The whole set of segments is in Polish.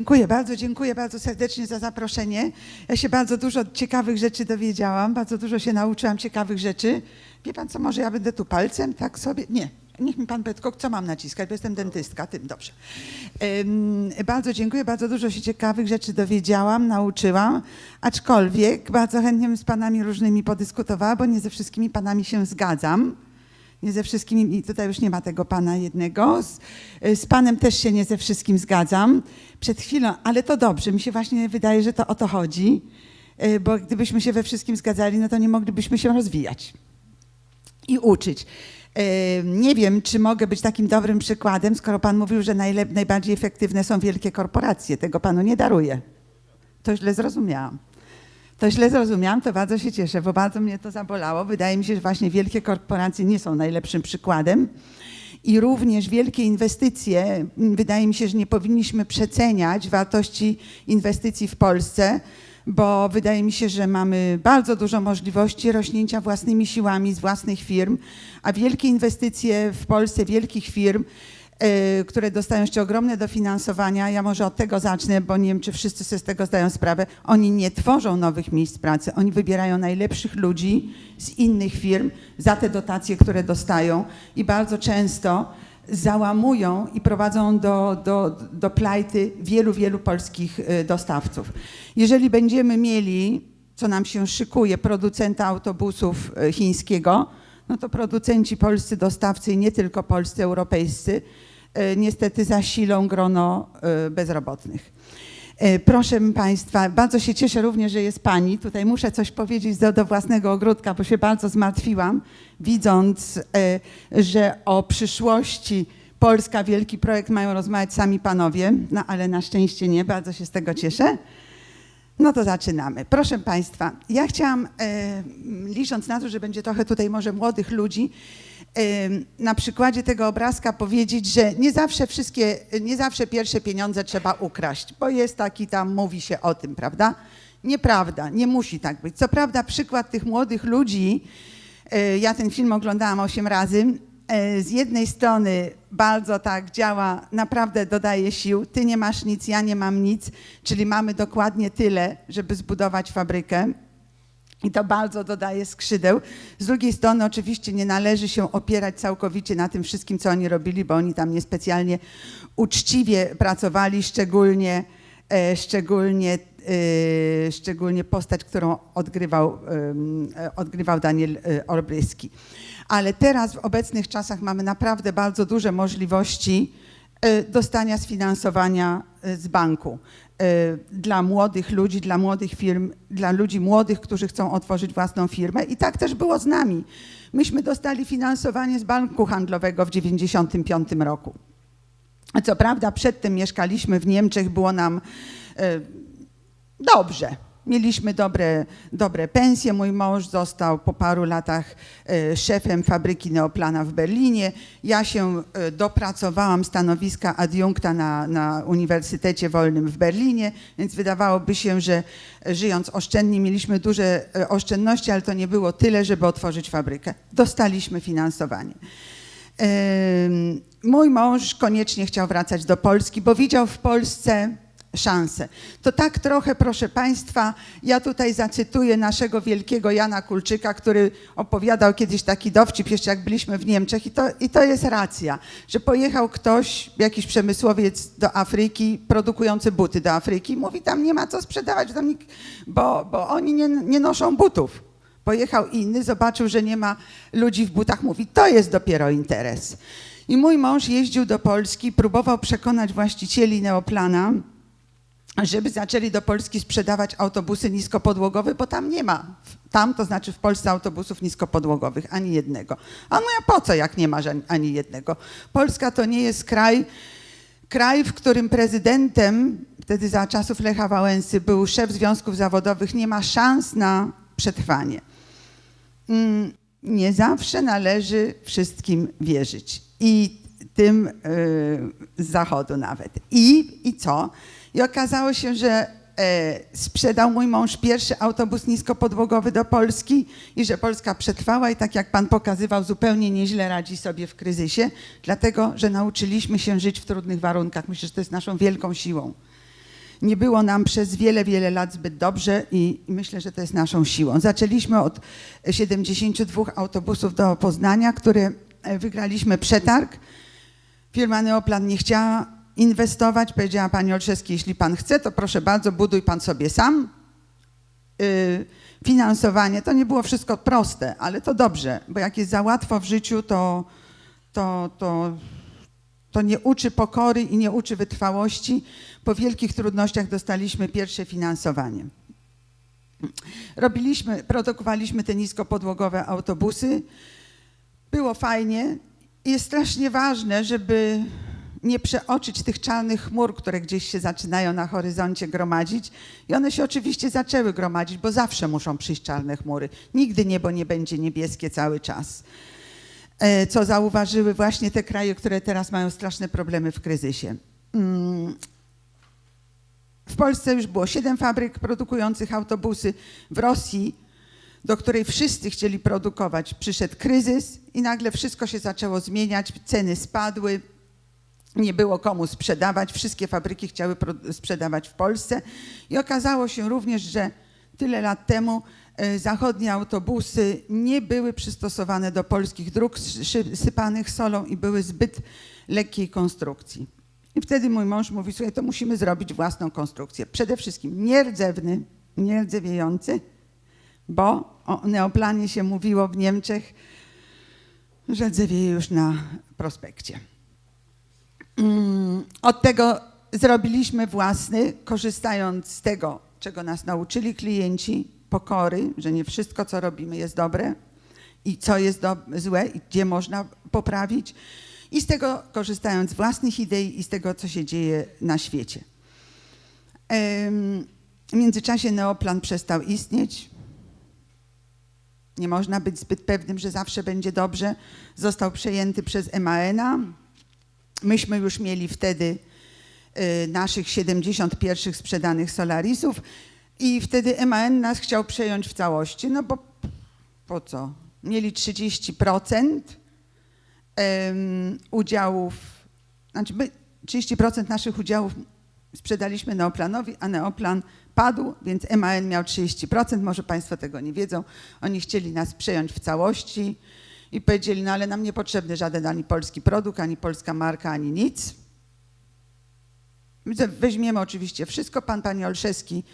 Dziękuję bardzo, dziękuję bardzo serdecznie za zaproszenie. Ja się bardzo dużo ciekawych rzeczy dowiedziałam, bardzo dużo się nauczyłam ciekawych rzeczy. Wie pan co, może ja będę tu palcem, tak sobie? Nie, niech mi pan Petkok, co mam naciskać, bo jestem dentystka, tym dobrze. Ym, bardzo dziękuję, bardzo dużo się ciekawych rzeczy dowiedziałam, nauczyłam, aczkolwiek bardzo chętnie z panami różnymi podyskutowała, bo nie ze wszystkimi panami się zgadzam. Nie ze wszystkimi, i tutaj już nie ma tego pana jednego. Z, z panem też się nie ze wszystkim zgadzam. Przed chwilą, ale to dobrze, mi się właśnie wydaje, że to o to chodzi, y, bo gdybyśmy się we wszystkim zgadzali, no to nie moglibyśmy się rozwijać i uczyć. Y, Nie wiem, czy mogę być takim dobrym przykładem, skoro pan mówił, że najbardziej efektywne są wielkie korporacje. Tego panu nie daruję. To źle zrozumiałam. To źle zrozumiałam, to bardzo się cieszę, bo bardzo mnie to zabolało. Wydaje mi się, że właśnie wielkie korporacje nie są najlepszym przykładem. I również wielkie inwestycje, m, wydaje mi się, że nie powinniśmy przeceniać wartości inwestycji w Polsce, bo wydaje mi się, że mamy bardzo dużo możliwości rośnięcia własnymi siłami z własnych firm, a wielkie inwestycje w Polsce, wielkich firm, które dostają jeszcze ogromne dofinansowania. Ja może od tego zacznę, bo nie wiem, czy wszyscy sobie z tego zdają sprawę. Oni nie tworzą nowych miejsc pracy, oni wybierają najlepszych ludzi z innych firm za te dotacje, które dostają i bardzo często załamują i prowadzą do, do, do plajty wielu, wielu polskich y, dostawców. Jeżeli będziemy mieli, co nam się szykuje, producenta autobusów y, chińskiego, no to producenci polscy, dostawcy i nie tylko polscy, europejscy, y, niestety zasilą grono y, bezrobotnych. Y, Proszę Państwa, bardzo się cieszę również, że jest Pani. Tutaj muszę coś powiedzieć do, do własnego ogródka, bo się bardzo zmartwiłam, widząc, że o przyszłości Polska, wielki projekt mają rozmawiać sami Panowie, no ale na szczęście nie, bardzo się z tego cieszę. No to zaczynamy. Proszę Państwa, ja chciałam, e, licząc na to, że będzie trochę tutaj może młodych ludzi, e, na przykładzie tego obrazka powiedzieć, że nie zawsze wszystkie, nie zawsze pierwsze pieniądze trzeba ukraść, bo jest taki tam, mówi się o tym, prawda? Nieprawda, nie musi tak być. Co prawda przykład tych młodych ludzi, e, ja ten film oglądałam osiem razy, e, z jednej strony bardzo tak działa, naprawdę dodaje sił. Ty nie masz nic, ja nie mam nic, czyli mamy dokładnie tyle, żeby zbudować fabrykę. I to bardzo dodaje skrzydeł. Z drugiej strony oczywiście nie należy się opierać całkowicie na tym wszystkim, co oni robili, bo oni tam niespecjalnie uczciwie pracowali, szczególnie, e, szczególnie, e, szczególnie postać, którą odgrywał, e, odgrywał Daniel Olbryski. Ale teraz w obecnych czasach mamy naprawdę bardzo duże możliwości dostania sfinansowania e, z banku e, dla młodych ludzi, dla młodych firm, dla ludzi młodych, którzy chcą otworzyć własną firmę. I tak też było z nami. Myśmy dostali finansowanie z banku handlowego w 1995 roku. Co prawda przedtem mieszkaliśmy w Niemczech, było nam e, dobrze. Mieliśmy dobre, dobre pensje. Mój mąż został po paru latach e, szefem fabryki Neoplana w Berlinie. Ja się e, dopracowałam stanowiska adiunkta na, na Uniwersytecie Wolnym w Berlinie, więc wydawałoby się, że e, żyjąc oszczędnie mieliśmy duże oszczędności, ale to nie było tyle, żeby otworzyć fabrykę. Dostaliśmy finansowanie. Mój mąż koniecznie chciał wracać do Polski, bo widział w Polsce szansę. To tak trochę, proszę Państwa, ja tutaj zacytuję naszego wielkiego Jana Kulczyka, który opowiadał kiedyś taki dowcip, jeszcze jak byliśmy w Niemczech i to, i to jest racja, że pojechał ktoś, jakiś przemysłowiec do Afryki, produkujący buty do Afryki, mówi tam nie ma co sprzedawać, bo, bo oni nie, nie noszą butów. Pojechał inny, zobaczył, że nie ma ludzi w butach, mówi, to jest dopiero interes. I mój mąż jeździł do Polski, próbował przekonać właścicieli Neoplana, żeby zaczęli do Polski sprzedawać autobusy niskopodłogowe, bo tam nie ma. Tam, to znaczy w Polsce autobusów niskopodłogowych, ani jednego. A on mówi, a po co, jak nie ma ża- ani jednego? Polska to nie jest kraj, kraj, w którym prezydentem, wtedy za czasów Lecha Wałęsy, był szef związków zawodowych, nie ma szans na przetrwanie. Mm, Nie zawsze należy wszystkim wierzyć. I tym y, z zachodu nawet. I, I co? I okazało się, że e, sprzedał mój mąż pierwszy autobus niskopodłogowy do Polski i że Polska przetrwała i tak jak pan pokazywał, zupełnie nieźle radzi sobie w kryzysie, dlatego że nauczyliśmy się żyć w trudnych warunkach. Myślę, że to jest naszą wielką siłą. nie było nam przez wiele, wiele lat zbyt dobrze i myślę, że to jest naszą siłą. Zaczęliśmy od 72 autobusów do Poznania, które e, wygraliśmy przetarg. Firma Neoplan nie chciała inwestować. Powiedziała pani Olszewski, jeśli pan chce, to proszę bardzo, buduj pan sobie sam. Y, Finansowanie, to nie było wszystko proste, ale to dobrze, bo jak jest za łatwo w życiu, to, to, to, to nie uczy pokory i nie uczy wytrwałości. Po wielkich trudnościach dostaliśmy pierwsze finansowanie. Robiliśmy, produkowaliśmy te niskopodłogowe autobusy. Było fajnie. Jest strasznie ważne, żeby nie przeoczyć tych czarnych chmur, które gdzieś się zaczynają na horyzoncie gromadzić. I one się oczywiście zaczęły gromadzić, bo zawsze muszą przyjść czarne chmury. Nigdy niebo nie będzie niebieskie cały czas. E, Co zauważyły właśnie te kraje, które teraz mają straszne problemy w kryzysie. Mm. W Polsce już było siedem fabryk produkujących autobusy. W Rosji, do której wszyscy chcieli produkować, przyszedł kryzys i nagle wszystko się zaczęło zmieniać, ceny spadły, nie było komu sprzedawać, wszystkie fabryki chciały sprzedawać w Polsce i okazało się również, że tyle lat temu e, zachodnie autobusy nie były przystosowane do polskich dróg sypanych solą i były zbyt lekkiej konstrukcji. I wtedy mój mąż mówi, słuchaj, to musimy zrobić własną konstrukcję. Przede wszystkim nierdzewny, nierdzewiejący, bo o neoplanie się mówiło w Niemczech, że rdzewieje już na prospekcie. Mm, Od tego zrobiliśmy własny, korzystając z tego, czego nas nauczyli klienci, pokory, że nie wszystko, co robimy, jest dobre i co jest do, złe i gdzie można poprawić. I z tego korzystając z własnych idei i z tego, co się dzieje na świecie. W międzyczasie Neoplan przestał istnieć. Nie można być zbyt pewnym, że zawsze będzie dobrze. Został przejęty przez MAN-a. Myśmy już mieli wtedy y, naszych 70 pierwszych sprzedanych Solarisów i wtedy MAN nas chciał przejąć w całości, no bo po co? Mieli 30% em, udziałów, znaczy my 30% naszych udziałów sprzedaliśmy Neoplanowi, a Neoplan padł, więc MAN miał 30%, może Państwo tego nie wiedzą. Oni chcieli nas przejąć w całości i powiedzieli, no ale nam nie potrzebny żaden ani polski produkt, ani polska marka, ani nic. Weźmiemy oczywiście wszystko. Pan, Panie Olszewski,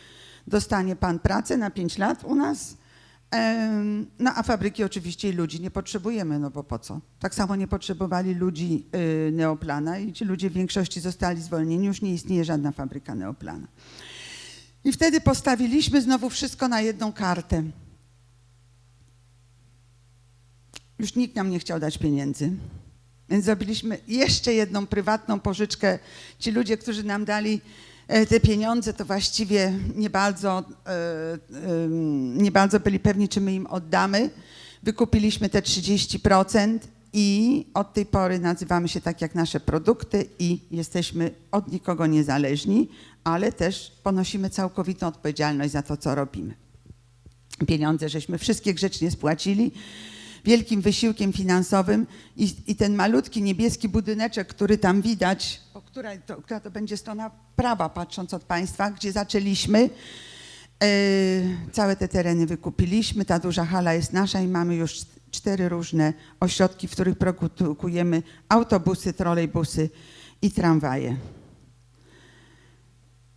dostanie Pan pracę na 5 lat u nas. No a fabryki oczywiście i ludzi nie potrzebujemy, no bo po co? Tak samo nie potrzebowali ludzi y, Neoplana i ci ludzie w większości zostali zwolnieni, już nie istnieje żadna fabryka Neoplana. I wtedy postawiliśmy znowu wszystko na jedną kartę. Już nikt nam nie chciał dać pieniędzy. Więc zrobiliśmy jeszcze jedną prywatną pożyczkę. Ci ludzie, którzy nam dali e, te pieniądze, to właściwie nie bardzo, e, nie bardzo byli pewni, czy my im oddamy. Wykupiliśmy te 30% i od tej pory nazywamy się tak jak nasze produkty i jesteśmy od nikogo niezależni, ale też ponosimy całkowitą odpowiedzialność za to, co robimy. Pieniądze żeśmy wszystkie grzecznie spłacili wielkim wysiłkiem finansowym i, i ten malutki niebieski budyneczek, który tam widać, o która, to, która to będzie strona prawa, patrząc od Państwa, gdzie zaczęliśmy, e, całe te tereny wykupiliśmy, ta duża hala jest nasza i mamy już cztery różne ośrodki, w których produkujemy autobusy, trolejbusy i tramwaje.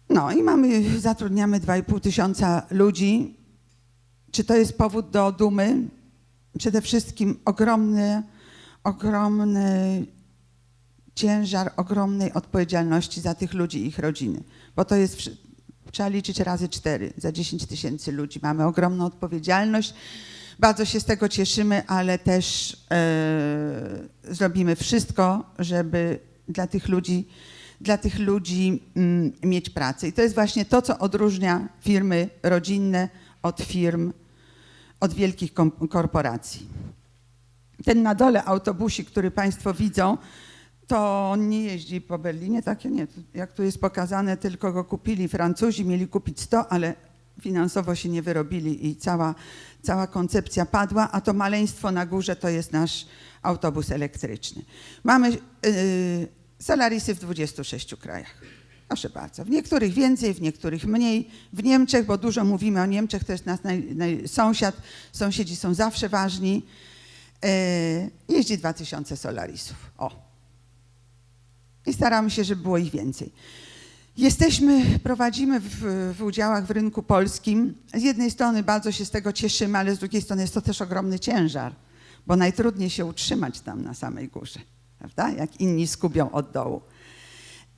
No i mamy, zatrudniamy 2,5 tysiąca ludzi. Czy to jest powód do dumy? Przede wszystkim ogromny, ogromny ciężar ogromnej odpowiedzialności za tych ludzi i ich rodziny. Bo to jest, trzeba liczyć razy cztery, za 10 tysięcy ludzi. Mamy ogromną odpowiedzialność. Bardzo się z tego cieszymy, ale też e, zrobimy wszystko, żeby dla tych ludzi, dla tych ludzi mm, mieć pracę. I to jest właśnie to, co odróżnia firmy rodzinne od firm, od wielkich korporacji. Ten na dole autobusik, który Państwo widzą, to on nie jeździ po Berlinie, takie nie, jak tu jest pokazane, tylko go kupili Francuzi, mieli kupić 100, ale finansowo się nie wyrobili i cała, cała koncepcja padła, a to maleństwo na górze to jest nasz autobus elektryczny. Mamy yy, Solarisy w 26 krajach. Proszę bardzo. W niektórych więcej, w niektórych mniej. W Niemczech, bo dużo mówimy o Niemczech, to jest nasz naj, naj, sąsiad. Sąsiedzi są zawsze ważni. E, jeździ 2000 Solarisów. O. I staramy się, żeby było ich więcej. Jesteśmy, prowadzimy w, w udziałach w rynku polskim. Z jednej strony bardzo się z tego cieszymy, ale z drugiej strony jest to też ogromny ciężar, bo najtrudniej się utrzymać tam na samej górze, prawda? Jak inni skubią od dołu.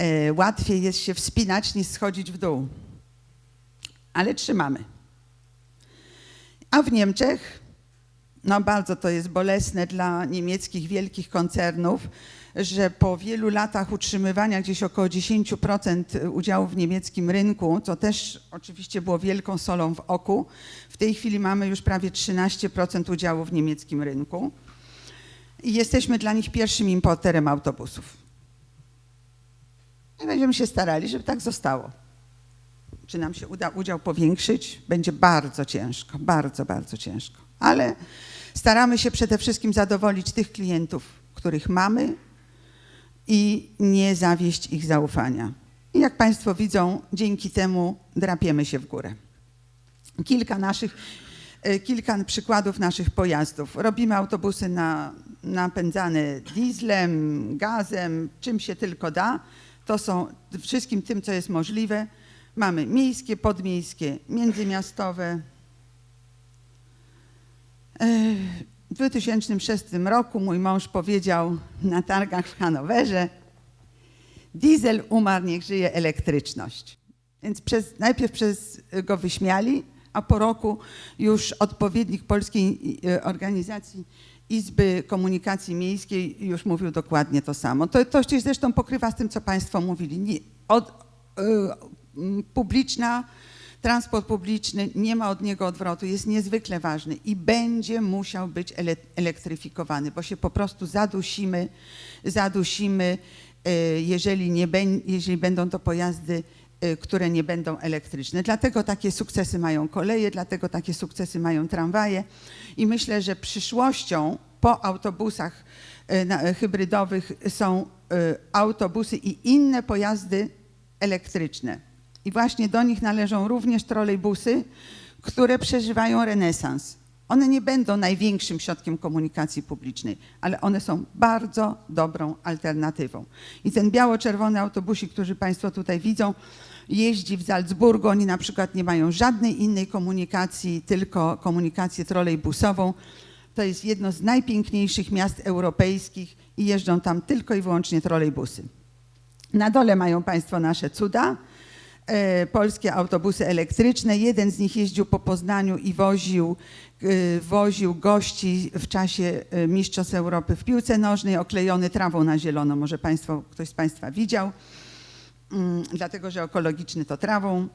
E, łatwiej jest się wspinać niż schodzić w dół. Ale trzymamy. A w Niemczech, no bardzo to jest bolesne dla niemieckich wielkich koncernów, że po wielu latach utrzymywania gdzieś około 10% udziału w niemieckim rynku, co też oczywiście było wielką solą w oku, w tej chwili mamy już prawie 13% udziału w niemieckim rynku i jesteśmy dla nich pierwszym importerem autobusów. I będziemy się starali, żeby tak zostało. Czy nam się uda udział powiększyć? Będzie bardzo ciężko, bardzo, bardzo ciężko. Ale staramy się przede wszystkim zadowolić tych klientów, których mamy i nie zawieść ich zaufania. I jak Państwo widzą, dzięki temu drapiemy się w górę. Kilka naszych, e, kilka przykładów naszych pojazdów. Robimy autobusy na, napędzane dieslem, gazem, czym się tylko da to są wszystkim tym, co jest możliwe. Mamy miejskie, podmiejskie, międzymiastowe. W 2006 roku mój mąż powiedział na targach w Hanowerze, diesel umarł, niech żyje elektryczność. Więc przez, najpierw przez go wyśmiali, a po roku już odpowiednik polskiej e, organizacji Izby Komunikacji Miejskiej już mówił dokładnie to samo. To, to się zresztą pokrywa z tym, co Państwo mówili. Nie, od, y, publiczna, transport publiczny nie ma od niego odwrotu, jest niezwykle ważny i będzie musiał być ele, elektryfikowany, bo się po prostu zadusimy, zadusimy, y, jeżeli, nie, jeżeli będą to pojazdy które nie będą elektryczne. Dlatego takie sukcesy mają koleje, dlatego takie sukcesy mają tramwaje. I myślę, że przyszłością po autobusach e, e, hybrydowych są autobusy i inne pojazdy elektryczne. I właśnie do nich należą również trolejbusy, które przeżywają renesans. One nie będą największym środkiem komunikacji publicznej, ale one są bardzo dobrą alternatywą. I ten biało-czerwony autobusik, który Państwo tutaj widzą, jeździ w Salzburgu. Oni na przykład nie mają żadnej innej komunikacji, tylko komunikację trolejbusową. To jest jedno z najpiękniejszych miast europejskich i jeżdżą tam tylko i wyłącznie trolejbusy. Na dole mają Państwo nasze cuda, e, polskie autobusy elektryczne. Jeden z nich jeździł po Poznaniu i woził, e, woził gości w czasie e, Mistrzostw Europy w piłce nożnej, oklejony trawą na zielono. Może państwo, ktoś z Państwa widział. Mm, dlatego że ekologiczny to trawą.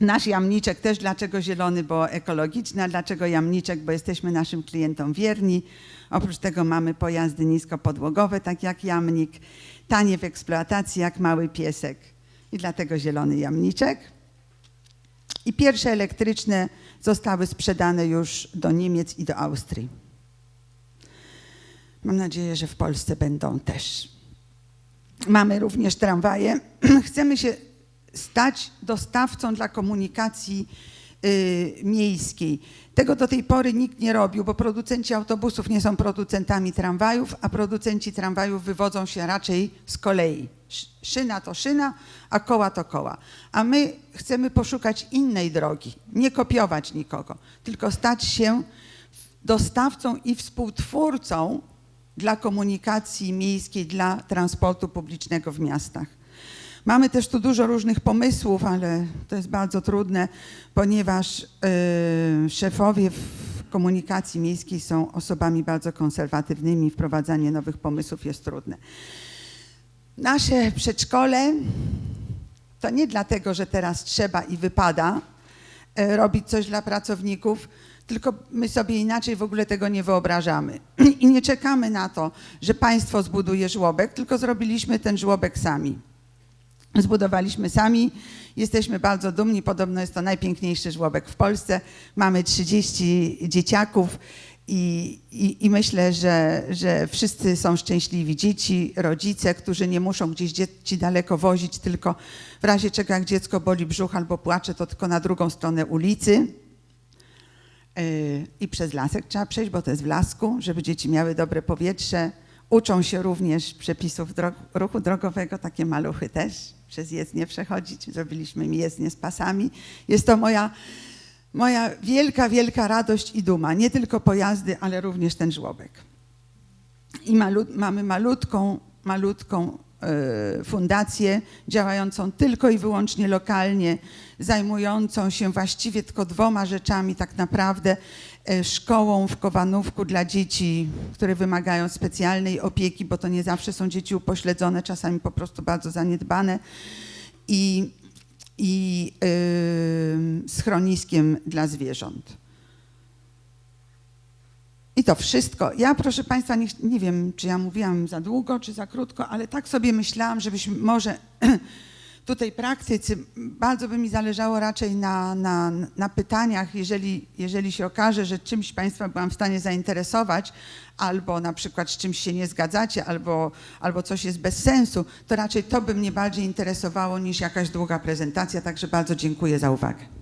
Nasz jamniczek też dlaczego zielony, bo ekologiczny, a dlaczego jamniczek, bo jesteśmy naszym klientom wierni. Oprócz tego mamy pojazdy niskopodłogowe, tak jak jamnik, tanie w eksploatacji jak mały piesek i dlatego zielony jamniczek. I pierwsze elektryczne zostały sprzedane już do Niemiec i do Austrii. Mam nadzieję, że w Polsce będą też. Mamy również tramwaje. Chcemy się stać dostawcą dla komunikacji y, miejskiej. Tego do tej pory nikt nie robił, bo producenci autobusów nie są producentami tramwajów, a producenci tramwajów wywodzą się raczej z kolei. Szyna to szyna, a koła to koła. A my chcemy poszukać innej drogi, nie kopiować nikogo, tylko stać się dostawcą i współtwórcą dla komunikacji miejskiej, dla transportu publicznego w miastach. Mamy też tu dużo różnych pomysłów, ale to jest bardzo trudne, ponieważ yy, szefowie w komunikacji miejskiej są osobami bardzo konserwatywnymi. Wprowadzanie nowych pomysłów jest trudne. Nasze przedszkole to nie dlatego, że teraz trzeba i wypada yy, robić coś dla pracowników, tylko my sobie inaczej w ogóle tego nie wyobrażamy. I nie czekamy na to, że państwo zbuduje żłobek, tylko zrobiliśmy ten żłobek sami. Zbudowaliśmy sami, jesteśmy bardzo dumni, podobno jest to najpiękniejszy żłobek w Polsce. Mamy 30 dzieciaków I, i, I myślę, że, że wszyscy są szczęśliwi. Dzieci, rodzice, którzy nie muszą gdzieś dzieci daleko wozić, tylko w razie czego jak dziecko boli brzuch albo płacze, to tylko na drugą stronę ulicy. Yy, I przez lasek trzeba przejść, bo to jest w lasku, żeby dzieci miały dobre powietrze. Uczą się również przepisów drog ruchu drogowego, takie maluchy też, przez jezdnię przechodzić. Zrobiliśmy im jezdnię z pasami. Jest to moja, moja wielka, wielka radość i duma. Nie tylko pojazdy, ale również ten żłobek. I malu mamy malutką, malutką fundację działającą tylko i wyłącznie lokalnie, zajmującą się właściwie tylko dwoma rzeczami tak naprawdę. E, Szkołą w Kowanówku dla dzieci, które wymagają specjalnej opieki, bo to nie zawsze są dzieci upośledzone, czasami po prostu bardzo zaniedbane. I, i y, schroniskiem dla zwierząt. I to wszystko. Ja, proszę Państwa, nie, nie wiem, czy ja mówiłam za długo, czy za krótko, ale tak sobie myślałam, żebyśmy może tutaj praktycy, bardzo by mi zależało raczej na, na, na pytaniach, jeżeli, jeżeli się okaże, że czymś Państwa byłam w stanie zainteresować, albo na przykład z czymś się nie zgadzacie, albo, albo coś jest bez sensu, to raczej to by mnie bardziej interesowało niż jakaś długa prezentacja, także bardzo dziękuję za uwagę.